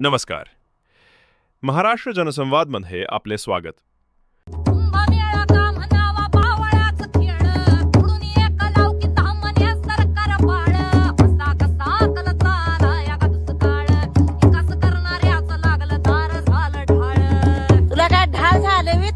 नमस्कार. महाराष्ट्र जनसंवादमध्ये आपले स्वागत. तुला काय ढाल झालं मी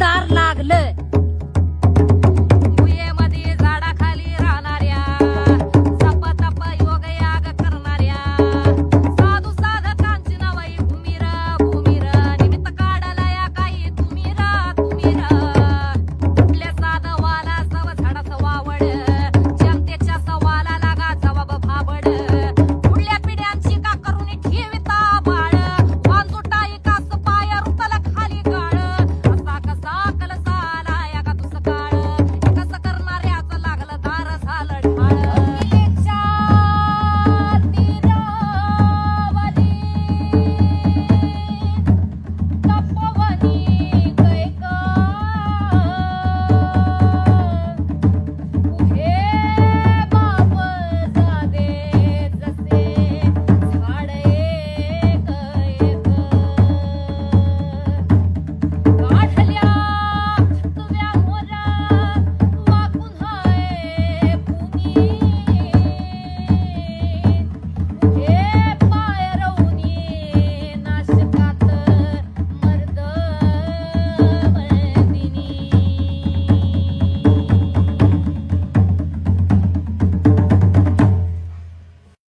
दार लागलं.